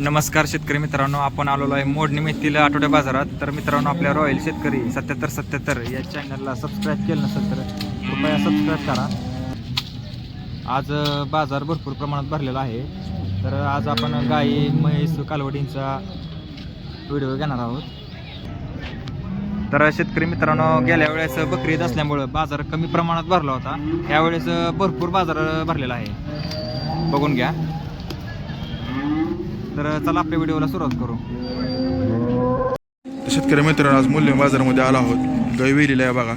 नमस्कार शेतकरी मित्रांनो आपण आलेलो आहे मोड निमित्तील आठवड्या बाजारात. तर मित्रांनो आपल्या रॉयल शेतकरी सत्याहत्तर सत्याहत्तर या चॅनलला सबस्क्राईब केलं नसेल तर कृपया सबस्क्राईब करा. आज बाजार भरपूर प्रमाणात भरलेला आहे. तर आज आपण गाई म्हैस कालवडींचा व्हिडिओ घेणार आहोत. तर शेतकरी मित्रांनो गेल्या वेळेस बकरी ईद असल्यामुळं बाजार कमी प्रमाणात भरला होता. यावेळेस भरपूर बाजार भरलेला आहे. बघून घ्या. तर चला आपल्या व्हिडिओला सुरुवात करू. शेतकरी मित्रांनो आज मूल्य बाजारामध्ये आला आहोत. गाय वेलीला आहे बघा.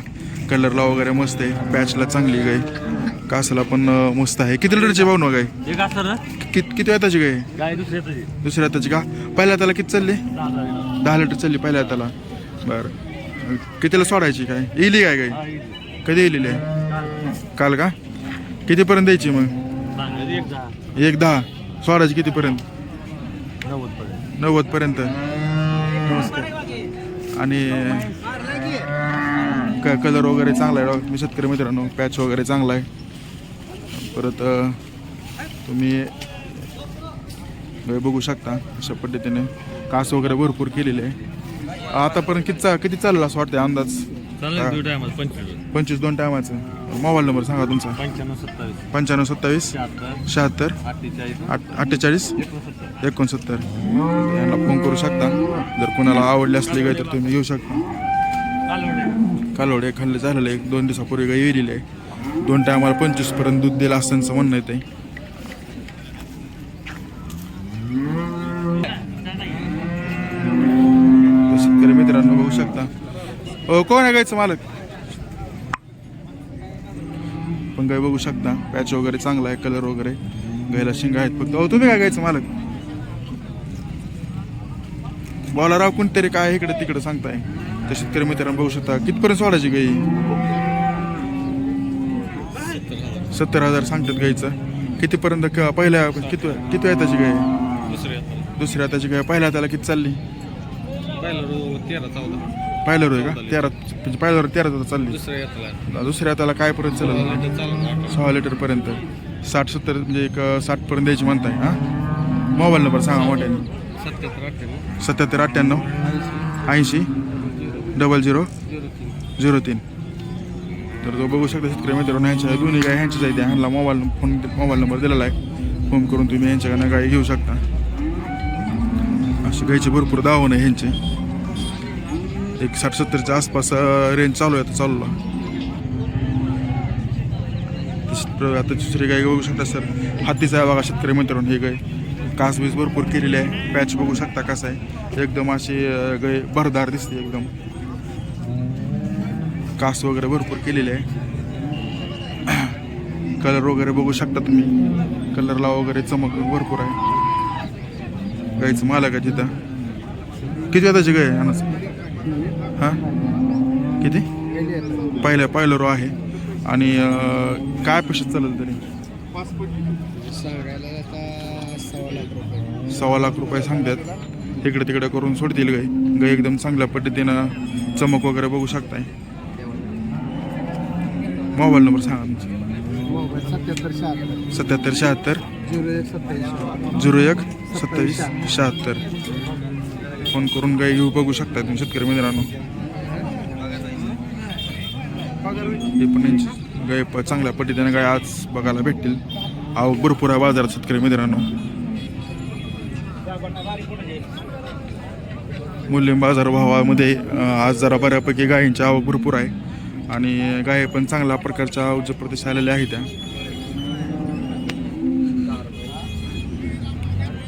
कलरला वगैरे मस्त आहे. पॅचला चांगली गाय कासाला पण मस्त आहे. किती लिटरची गाय असतं ना? कित किती वेताची गाय गाय दुसऱ्या हाताची का? पहिल्या हाताला किती चालली? दहा लिटर चालली पहिल्या हाताला बरं. कितीला सोडायची काय? येईली काय गाय कधी येलेली आहे? काल का? कितीपर्यंत द्यायची मग? एक दहा. एक दहा. सोडायची कितीपर्यंत? पर्यंत नव्वद पर्यंत. आणि क कलर वगैरे चांगला आहे. मी शेतकरी मित्रांनो पॅच वगैरे चांगला आहे. परत तुम्ही बघू शकता अशा पद्धतीने. कास वगैरे भरपूर केलेले आहे. आतापर्यंत किती चा- किती चालला असं वाटतं अंदाज? पंचवीस. दोन टायमाचं मोबाईल नंबर सांगा तुमचा. पंच्याण्णव सत्तावीस. पंच्याण्णव सत्तावीस. शहात्तर. शहात्तर. अठ्ठेचाळीस. आठ अठ्ठेचाळीस? एकोणसत्तर. एकोणसत्तर. यांना फोन करू शकता. जर कोणाला आवडली असली गाय तर तुम्ही येऊ शकता. कालवडे. खाल्ले झालेलं एक दोन दिवसापूर्वी गाय येलेली आहे. दोन टायमाला पंचवीसपर्यंत दूध दिलं असतं म्हणणं येते शेतकरी मित्रांनो बघू शकता. कोण आहे गायचं मालक? पण गाय बघू शकता. पॅच वगैरे चांगला आहे कलर वगैरे. गायला शिंग आहेत फक्त. अहो तुम्ही काय गायचं मालक? बोला राव कोणतरी काय इकडे तिकडे सांगताय? तर शेतकरी मित्रांनो बघू शकता. कितपर्यंत सोडायची गाई? सत्तर हजार सांगतात गाईचं. कितीपर्यंत पहिल्या किती किती आहे त्याची गाय दुसऱ्या त्याची गाय. पहिल्या त्याला किती चालली? तेरा चौदा. पहिल्या रोय का? तेरा म्हणजे पहिल्या रोज तेरा तास चालली. दुसऱ्या येतला दुसऱ्या त्याला काय पर्यंत चाललं? चालू सहा लिटर पर्यंत. साठ सत्तर म्हणजे एक साठ पर्यंत द्यायची म्हणताय हा? मोबाईल नंबर सांगा मोठ्याने. सत्याहत्तर अठ्ठ्याण्णव. सत्याहत्तर अठ्ठ्याण्णव. ऐंशी. Double zero. झिरो तीन. झिरो तीन. तर तो बघू शकता शेतकरी मित्रांनो ह्यांच्या दोन्ही गाय ह्यांच्याच आहे ह्यांना मोबाईल फोन मोबाईल नंबर दिलेला आहे. फोन करून तुम्ही ह्यांच्याकडनं गाय घेऊ शकता. अशी गायची भरपूर दावण आहे ह्यांचे. एक साठ सत्तरच्या आसपास रेंज चालू आहे आता चालूला. आता दुसरी गाय बघू शकता सर. हातीचा आहे बघा शेतकरी मित्रांनो ही गाय. कास बीस भरपूर केलेली आहे. पॅच बघू शकता कसं आहे. एकदम अशी गाय भरदार दिसते एकदम. कास वगैरे भरपूर केलेले आहे. कलर वगैरे बघू शकता तुम्ही. कलरला वगैरे चमक भरपूर आहे. गाईचं मालक आहे तिथं. किती वेळाची गाय आहे हां? किती? पहिल्या पहिलं रो आहे. आणि काय पैशात चालेल तरी? सव्वा लाख रुपये. सांगतात. इकडे तिकडे करून सोडतील गाई. गाई एकदम चांगल्या पद्धतीनं चमक वगैरे बघू शकताय. मोबाईल नंबर सांगा तुमचा. सत्याहत्तर शहात्तर. झिरो एक सत्तावीस शहात्तर. फोन करून गाई घेऊ बघू शकता तुम्ही शेतकरी मित्रांनो. हे पण यांची गाय चांगल्या पद्धतीने गाय आज बघायला भेटतील. आवक भरपूर आहे बाजारात शेतकरी मित्रांनो. मूल्य बाजार भावामध्ये आज जरा बऱ्यापैकी गायींची आवक भरपूर आहे. आणि गाय पण चांगल्या प्रकारच्या उच्च प्रदेश आलेल्या आहेत त्या.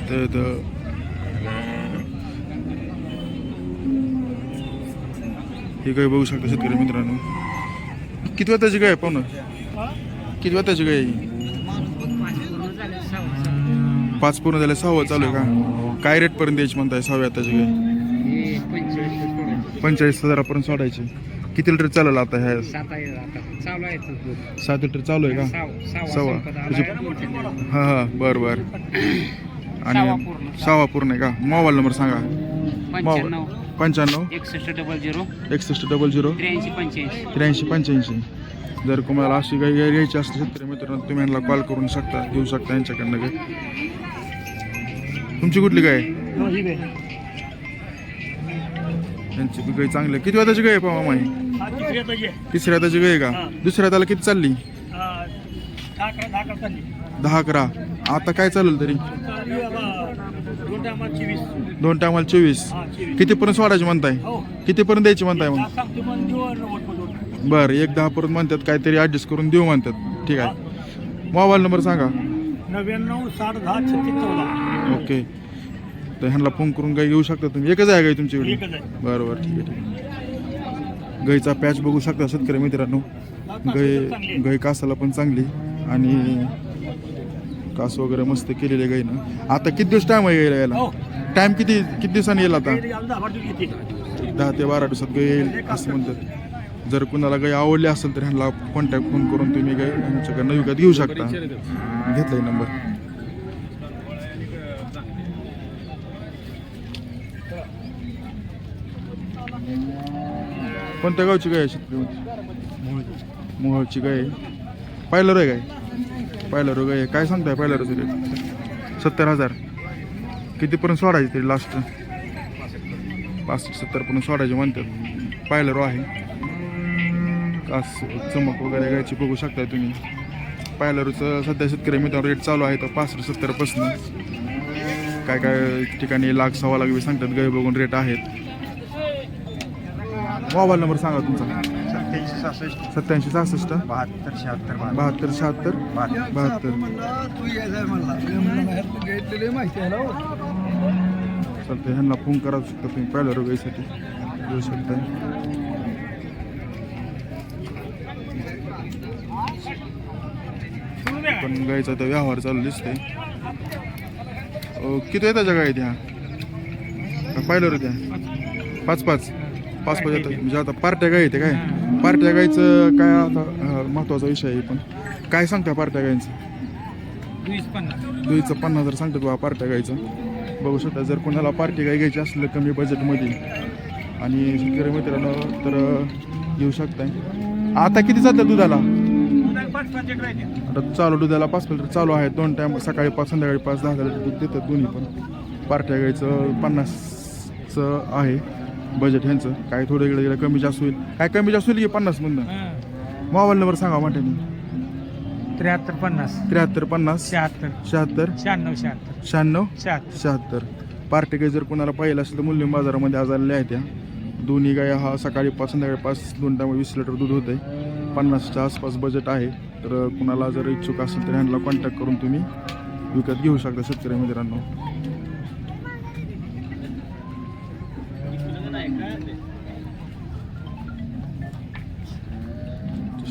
तर ही गाय बघू शकता शेतकरी मित्रांनो. किती वाताची गाय आहे पाहुणं? किती वाताची गाय आहे पाच पूर्ण झाले सहावा चालू आहे का? काय रेट पर्यंत द्यायची म्हणताय सहाव्या आताची गाय? पंचेचाळीस हजारापर्यंत सोडायची. किती लिटर चालेल आता ह्या? सात लिटर चालू आहे का? सव्वा हां हां बरं बरं. आणि सहावा पूर्ण आहे का? मोबाईल नंबर सांगा. मोबाईल. पंच्याण्णव? एकसष्ट डबल झिरो एकसष्ट डबल झिरो त्र्याऐंशी पंच्याऐंशी. त्र्याऐंशी पंच्याऐंशी. जर तुम्हाला अशी गाई घ्यायची असली शेतकरी मित्रांनो तुम्ही यांना कॉल करून शकता घेऊ शकता यांच्याकडनं गाई तुमची कुठली गाय? काय यांची गाय चांगली. किती वाजाची गाय आहे पावा माई? तिसऱ्या हाताची गाय आहे का. दुसऱ्या हाताला किती चालली? दहा अकरा आता काय चालेल तरी? दोन टायमात चोवीस दोन टायमाला चोवीस हा चोवीस कितीपर्यंत सोडायची म्हणताय? हो. कितीपर्यंत द्यायची म्हणताय मग? आज सांगतो पण देऊ नव्वद मधून बरं एक दहा पर्यंत म्हणतात काहीतरी ऍडजस्ट करून देऊ म्हणतात. ठीक आहे. मोबाईल नंबर सांगा. नव्याण्णव साठ दहा छत्तीस चौदा. ओके. तर ह्यांना फोन करून गाय घेऊ शकता तुम्ही? एकच आहे गाय तुमची एकच आहे. बरं बरं ठीक आहे ठीक आहे. गाईचा पॅच बघू शकता शेतकरी मित्रांनो. गाय गाय कासाला पण चांगली. आणि कास वगैरे मस्त केलेले गाईनं. आता किती दिवस टाइम आहे यायला? हो. टाइम किती किती दिवसांनी येईल आता? दहा ते बारा दिवसात गाय येईल असं म्हणतात. जर कुणाला गाय आवडली असेल तर ह्यांना कॉन्टॅक्ट फोन करून तुम्ही गाय ह्यांच्याकडनं विकत घेऊ शकता. घेतलाय नंबर कोणत्या गावची गाय शेतकरी? मोहळची. गाय. आहे पायलर आहे. पहिला रोग आहे. काय सांगताय पायलरचं रेट सत्तर हजार. कितीपर्यंत सोडायची तरी लास्ट पासष्ट सत्तरपर्यंत सोडायचे म्हणतात. पायलर आहे. कास चमक वगैरे गायची बघू शकता तुम्ही. पायलरचं सध्या शेतकरी मित्रांवर रेट चालू आहे. तर पासष्ट सत्तरपासून काय काय ठिकाणी लाख सव्वा लाख सांगतात. गय बघून रेट आहेत. मोबाईल नंबर सांगा तुमचा. सत्याऐंशी सहासष्ट सत्याऐंशी सहासष्ट. बहात्तर शहात्तर बहात्तर. बहात्तर शहात्तर. बहात्तर. चालतंय ह्यांना फोन करा शकता तुम्ही पहिल्या रोगाईसाठी. घेऊ शकताय. पण गायचा तर व्यवहार चालू दिसतोय. अं, किती येतात गाय त्या? पाहिलं रे त्या पाच पाच. पाच पाच येतात म्हणजे आता पार्ट्या गाय येते काय? पार्ट्या गायचं काय आता अं, महत्त्वाचा विषय आहे पण. काय सांगता पार्ट्या गायचं दुईचं पन्नास. हजार सांगतात बाबा पार्ट्या गायचं बघू शकता जर कोणाला पार्टी गाय घ्यायची असलं कमी बजेटमध्ये आणि शेतकरी मित्रांनो तर घेऊ शकताय. आता किती जातात दुधाला? आता चालू दुधाला पाच लिटर चालू आहे. दोन टाइम सकाळी पाच संध्याकाळी पाच दहा हजार दूध देतात दोन्ही पण. पार्ट्या गायचं पन्नासचं आहे. बजेट ह्यांचं. काय थोडं इकडे इकडे कमी जास्त होईल. काय कमी जास्त होईल की पन्नासमधनं मोबाईल नंबर सांगा वाटेने त्र्याहत्तर पन्नास. त्र्याहत्तर पन्नास. शहात्तर. शहात्तर. शहाण्णव शहात्तर. शहाण्णव. शहात्तर. शहात्तर. पार्टी गाय जर कोणाला पाहिलं असेल तर मूल्य बाजारामध्ये आज आलेल्या आहेत त्या. दोन्ही गाय हा सकाळी पाच संध्याकाळी पाच दोन टायमा वीस लिटर दूध होते पन्नासच्या आसपास बजेट आहे. तर कुणाला जर इच्छुक असेल तर ह्यांना कॉन्टॅक्ट करून तुम्ही विकत घेऊ शकता शेतकरी मित्रांनो.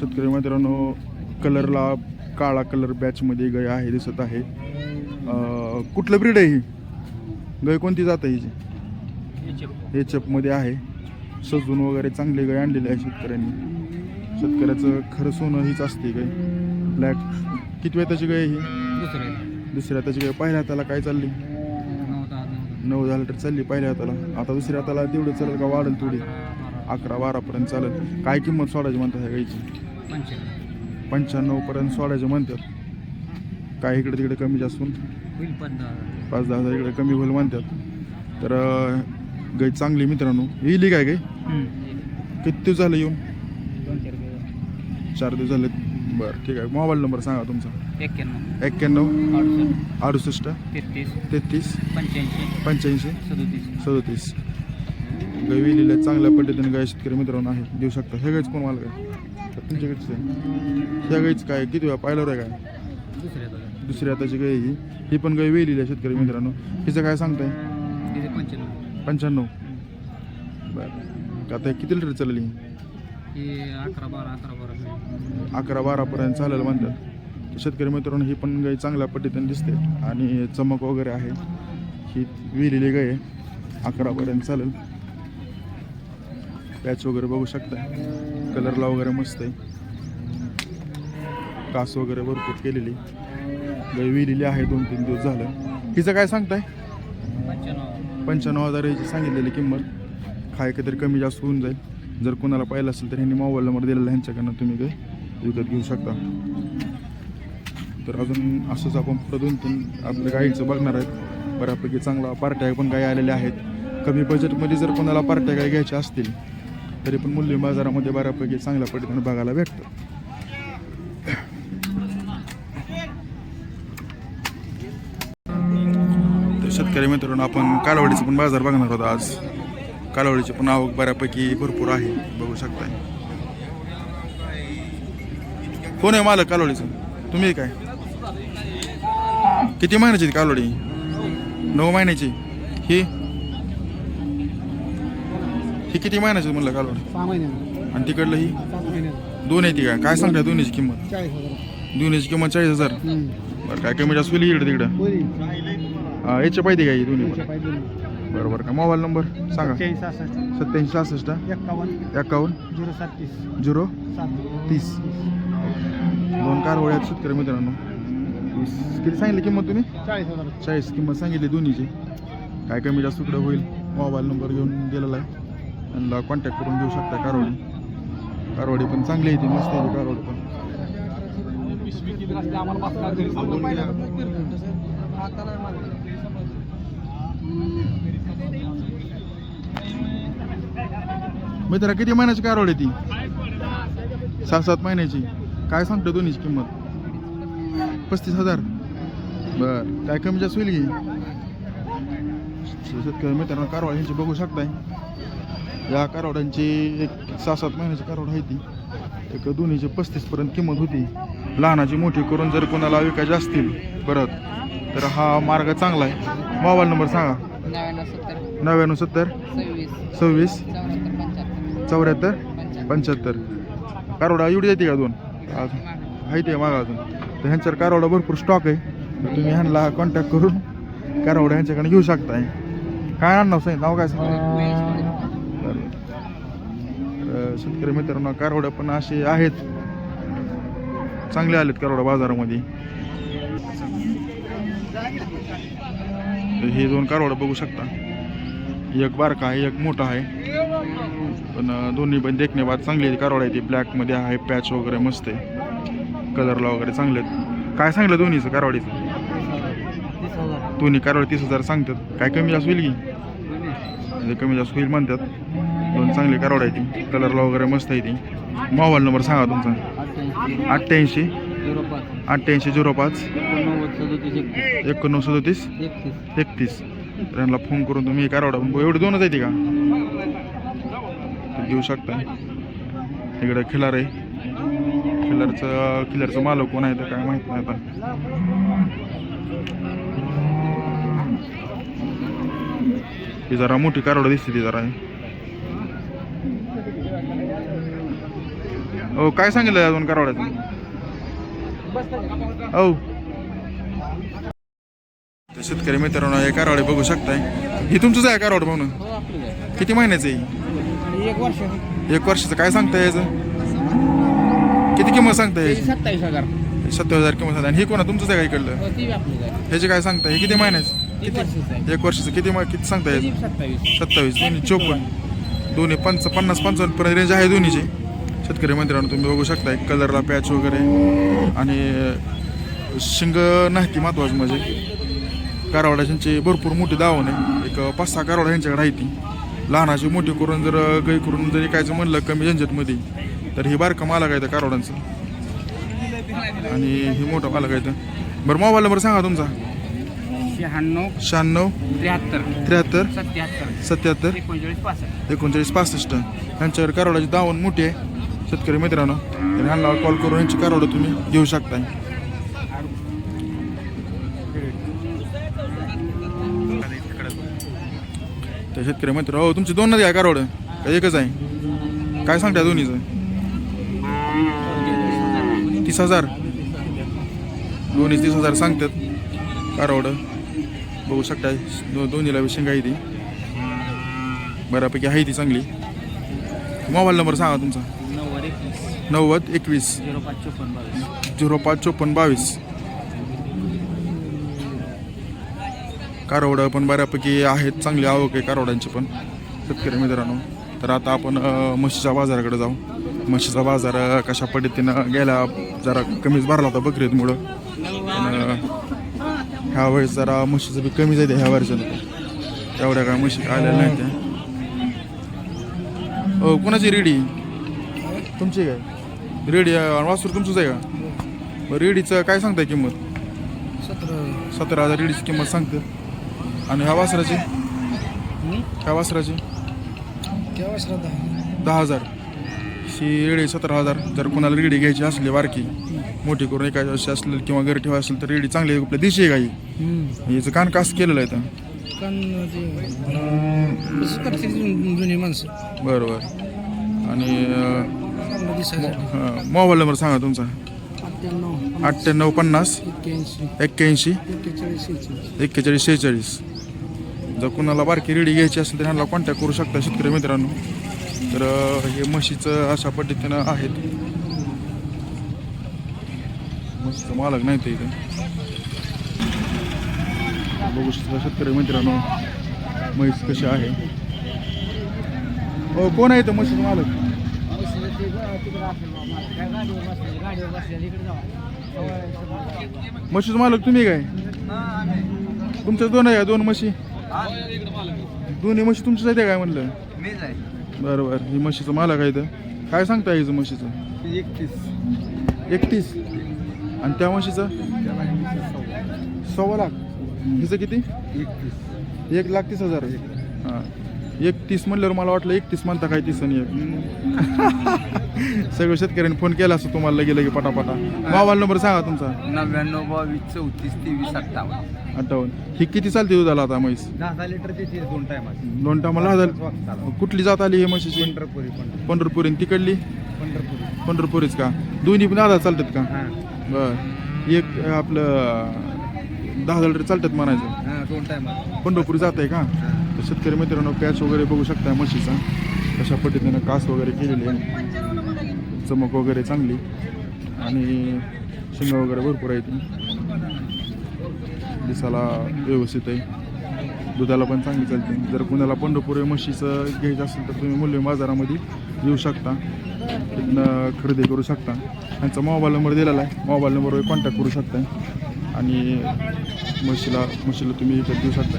शेतकरी मित्रांनो कलरला काळा कलर बॅचमध्ये गाय आहे दिसत आहे. कुठलं ब्रीड आहे ही? गाय कोणती जात आहे हिची? एच मध्ये आहे. सजून वगैरे चांगली गाय आणलेली आहे शेतकऱ्यांनी. शेतकऱ्याचं खरं सोनं हीच असते गाय. ब्लॅक किती वेळ त्याची गाय ही? दुसरं दुसऱ्या त्याची गाय. पहिल्या हाताला काय चालली? नऊ झालं तर चालली पहिल्या हाताला. आता दुसऱ्या हाताला तेवढं चालेल का वाढेल थोडी? अकरा बारापर्यंत चालेल. काय किंमत सोडायची म्हणतात ह्या गायची? पंच्याण्णव. पंच्याण्णवपर्यंत सोडायचे म्हणतात. काय इकडे तिकडे कमी जास्त होऊन. होईल पाच दहा हजार इकडे कमी होईल म्हणतात. तर अं, गाय चांगली मित्रांनो. येईल काय गाय किती दिवस झालं येऊन? चार दिवस झाले. बरं ठीक आहे. मोबाईल नंबर सांगा तुमचा. एक्क्याण्णव. एक्क्याण्णव. अडुसष्ट. अडुसष्ट. तेहतीस. तेहतीस. पंच्याऐंशी. पंच्याऐंशी. सदोतीस. सदोतीस. गाय विलेल्या चांगल्या पद्धतीने गाय शेतकरी मित्रांनो आहे देऊ शकता. हे गायच कोण मला काय तर तुमच्याकडचं आहे ह्या गायचं काय? किती वेळा पाहिलं आहे काय? दुसऱ्या दुसरी आताची गाय ही. ही पण गाय वेलेली आहे शेतकरी मित्रांनो. हिचं काय सांगताय? पंच्याण्णव. पंच्याण्णव. बरं. आता हे किती लिटर चालली? हे अकरा बारा अकरा बारा अकरा बारापर्यंत चालेल म्हणतात. शेतकरी मित्रांनो ही पण गाय चांगल्या पद्धतीने दिसते. आणि चमक वगैरे आहे. ही विहिलेली गाय आहे. अकरापर्यंत चालेल. पॅच वगैरे बघू शकता कलरला वगैरे मस्त आहे. कास वगैरे भरपूर केलेली. गाय विहिलेली आहे दोन तीन दिवस झालं. हिचं काय सांगताय? पंच्याण्णव पंच्याण्णव हजार याची सांगितलेली किंमत. काय काहीतरी कमी जास्त होऊन जाईल. जर कोणाला पाहिलं असेल तर ह्यांनी मोबाईल नंबर दिलेला ह्यांच्याकडनं तुम्ही काही विकत घेऊ शकता. तर अजून असंच आपण पुढं दोन तीन आपल्या गाईचं बघणार आहेत. बऱ्यापैकी चांगला पार्ट्या पण काही आलेल्या आहेत. कमी बजेटमध्ये जर कोणाला पार्ट्या काही घ्यायच्या असतील तरी पण मूल्य बाजारामध्ये बऱ्यापैकी चांगल्या पद्धतीने बघायला भेटतं. तर शेतकरी मित्रांनो आपण कालवडीचा पण बाजार बघणार आहोत आज. कालवडीची पण आवक बऱ्यापैकी भरपूर आहे बघू शकताय. कोण आहे मालक कालवडीचं? तुम्ही काय? किती महिन्याची कालवडी? नऊ महिन्याची? ही? ही किती महिन्याची म्हणलं कालवडी? सहा आणि तिकडलं ही? सात दोन आहे ती काय? काय सांगताय दोन्हीची किंमत? चाळीस हजार. दोन्हीची किंमत चाळीस हजार? बरं काय कमी जास्त होईल इकडे तिकडं? बोली हा, याच्या पाहिजे काय दोन्ही पण? पाहिजे बरं बरं का? मोबाईल नंबर सांगा. सहासष्ट. सत्याऐंशी सहासष्ट? एक्कावन्न एकावन्न? झिरो सात तीस. झिरो सात. तीस. दोन कार आहेत शेतकरी मित्रांनो. वीस किती सांगितली किंमत तुम्ही? चाळीस हजार. चाळीस. किंमत सांगितली दोन्हीची. काय कमी जास्त इकडं होईल? मोबाईल नंबर घेऊन दिलेला आहे. त्यांना कॉन्टॅक्ट करून घेऊ शकता कारवाडी कारवाडी पण चांगली आहे ती मस्त आहे कारवाडी पण. मित्रा किती महिन्याची कारवाडी ती? सहा सात महिन्याची. काय सांगतो दोन्हीची किंमत? पस्तीस हजार. बर काय कमी जास्त होईल की? शेतकरी मित्रांनो कारवाई ह्यांची बघू शकताय. या कारवाड्यांची एक सहा सात महिन्याची कारवाड आहे ती. एक दोन्हीची पस्तीसपर्यंत किंमत होती. लहानाची मोठी करून जर कोणाला विकायची असतील परत तर हा मार्ग चांगला आहे. मोबाईल नंबर सांगा. नव्याण्णव सत्तर. सव्वीस. चौऱ्याहत्तर पंच्याहत्तर. कारवडा एवढी येते का दोन अजून. आहे ते मागा अजून. तर ह्यांच्यावर कारवडा भरपूर स्टॉक आहे. तर तुम्ही ह्यांना कॉन्टॅक्ट करून कारवडा ह्यांच्याकडे घेऊ शकताय. काय सांगितलं नाव काय. तर शेतकरी मित्रांनो कारवड्या पण असे आहेत. चांगले आलेत कारवडा बाजारामध्ये. तर हे दोन कारवडा बघू शकता. एक बारका आहे एक मोठा आहे. पण दोन्ही पण देखण्याबाद चांगली आहे कारवड आहे ती ब्लॅकमध्ये आहे पॅच वगैरे मस्त आहे. कलरला वगैरे चांगले आहेत. काय सांगलं दोन्हीचं कारवाडीचं? दोन्ही कारवाडी तीस हजार सांगतात. काय कमी जास्त होईल की? म्हणजे कमी जास्त होईल म्हणतात. दोन चांगली कारवाड आहे ती कलरला वगैरे मस्त आहे ती. मोबाईल नंबर सांगा तुमचा. अठ्ठ्याऐंशी. अठ्ठ्याऐंशी झिरो पाच. एकोणनव्वद सदोतीस. एकतीस. तर यांना फोन करून तुम्ही कारवाडा एवढी दोनच आहे ती का घेऊ शकता. इकडे खिलार आहे. खिलारचं खिलारचं मालक कोण आहे तर काय माहीत नाही आता. ही जरा मोठी कारवड दिसते ती जरा. हो काय सांगितलं अजून कारवड्याचं हो. शेतकरी मित्रांनो हे कारवाडे बघू शकताय. ही तुमचंच आहे कारवाड म्हणून? हो किती महिन्याचं आहे एक वर्ष. एक वर्षाचं. काय सांगताय याचं? किती किंमत सांगताय सत्तावीस हजार. हजार किंमत सांगताय. आणि हे कोणा? तुमचंच आहे का इकडलं? हो आपली आहे. ह्याचे काय सांगताय? हे किती महिन्याचं? एक वर्षाचं किती किती सांगताय सत्तावीस. सत्तावीस. दोन्ही चोपन्न. दोन्ही पंच पन्नास पंचावन्न पर्यंत रेंज आहे दोन्हीची. शेतकरी मित्रांनो तुम्ही बघू शकताय कलरला पॅच वगैरे. आणि शिंग नाही ती महत्वाचं म्हणजे. कारवाड्यांची भरपूर मोठी दावण आहे. एक पाच सहा कारवाडा ह्यांच्याकडे आहे ती. लहानाची मोठी करून जर गाई करून जर ऐकायचं म्हणलं कमी झंझटमध्ये तर ही बारका मालक आहे त्या कारवाड्यांचं. आणि ही मोठा मालक आहे इथं. बरं मोबाईल नंबर सांगा तुमचा. शहाण्णव शहाण्णव त्र्याहत्तर. त्र्याहत्तर. सत्याहत्तर. सत्याहत्तर. एकोणचाळीस पासष्ट. एकोणचाळीस पासष्ट. यांच्यावर कारवाडाची दावण मोठी आहे. शेतकरी मित्रांनो तर ह्यांना कॉल करून यांची कारवडं तुम्ही घेऊ शकताय. तर शेतकरी मित्र हो तुमची दोन नदी आहे कारवाडं. का एकच आहे? काय सांगताय दोन्हीचं? तीस हजार. दोन्ही तीस हजार सांगतात. कारवाडं. बघू शकताय दो दोन्हीला विषय आहे ती. बऱ्यापैकी आहे ती चांगली. मोबाईल नंबर सांगा तुमचा. नव्वद एकवीस. झिरो पाच चोपन्न बावीस. झिरो पाच चोपन्न बावीस. कारवडं पण बऱ्यापैकी आहेत चांगली आवक आहे कारवड्यांची पण शेतकरी मित्रांनो. तर आता आपण म्हशीच्या बाजाराकडे जाऊ. म्हशीचा बाजार कशा पद्धतीनं गेला जरा कमीच भरला होता बकरीतमुळं पण ह्या वेळेस जरा म्हशीचं बी कमी जाते ह्या वर्षाला एवढ्या काय म्हशी आलेल्या नाही त्या कोणाची रेडी? तुमची काय? रेडी वासूर तुमचंच आहे का? बरं रेडीचं काय सांगताय किंमत? सतरा सतरा हजार रेडीची किंमत सांगते. आणि ह्या वासराची? ह्या वासराची? दहा हजार. ही रेडी सतरा हजार. जर कोणाला रेडी घ्यायची असली बारकी मोठी करून एका अशी असली किंवा घरी ठेवा असेल तर रेडी चांगली आपल्या दिशी आहे गाई याचं कान कास केलेलं आहे तर कारण ते कसं करते जुन- जुनी माणसं. बरं बरं आणि अं, चांगलं दिसायसाठी अं, मोबाईल नंबर सांगा तुमचा. अठ्ठ्याण्णव अठ्ठ्याण्णव पन्नास एक्क्याऐंशी. एक्क्याऐंशी एक्केचाळीस शेहेचाळीस. एक्केचाळीस शेहेचाळीस. जर कुणाला बारकी रेडी घ्यायची असेल तर ह्यांना कॉन्टॅक्ट करू शकता शेतकरी मित्रांनो. तर अं, हे म्हशीचं अशा पद्धतीनं आहेत. म्हशीचं मालक नाही ते इथे. बघू शकता शेतकरी मित्रांनो म्हैस कशी आहे. हो कोण आहे इथं म्हशीचं मालक? म्हशीचं मालक तुम्ही काय? तुमच्या दोन आहे का? दोन म्हशी? दोन्ही म्हशी तुमच्याच आहेत काय म्हणलं? आहे. बरं बरं ही म्हशीचं मालक आहे इथं. काय सांगता हिचं म्हशीचं? एकतीस. एकतीस? आणि त्या म्हशीचं? सव्वा लाख. हिचं किती? एकतीस. एक लाख तीस हजार. हां. एकतीस म्हणल्यावर मला वाटलं एकतीस म्हणता काय तीस आणि एक. सगळं शेतकऱ्यांनी फोन केला असं तुम्हाला लगे लगे पटापटा. मोबाईल नंबर सांगा तुमचा. नव्याण्णव बावीस चौतीस तेवीस अठ्ठावन्न अठ्ठावन्न. ही किती चालते दुधाला आता म्हैस? दहा लिटर देते दोन टायमात दोन टायमाला हजार. कुठली जात आली ही म्हशीची? पंढरपुरी पंढर पंढरपूर आणि तिकडली? पंढरपुरी. पंढरपूरच का? दोन्ही पण आधार चालतात का? हां. बर. एक आपलं दहा हजार लिटर चालतात म्हणायचं. हां दोन टायमात पंढरपूर जात आहे का? शेतकरी मित्रांनो पॅच वगैरे बघू शकता म्हशीचा. अशा पद्धतीनं कास वगैरे केलेली आहे. चमक वगैरे चांगली. आणि शिंग वगैरे भरपूर आहे ती दिसाला व्यवस्थित आहे. दुधाला पण चांगली चालते. जर कुणाला पंढरपूर म्हशीचं घ्यायचं असेल तर तुम्ही मूल्य बाजारामध्ये येऊ शकता. तिथनं खरेदी करू शकता. त्यांचा मोबाईल नंबर दिलेला आहे. मोबाईल नंबरवर कॉन्टॅक्ट करू शकता. आणि म्हशीला म्हशीला तुम्ही विकत देऊ शकता.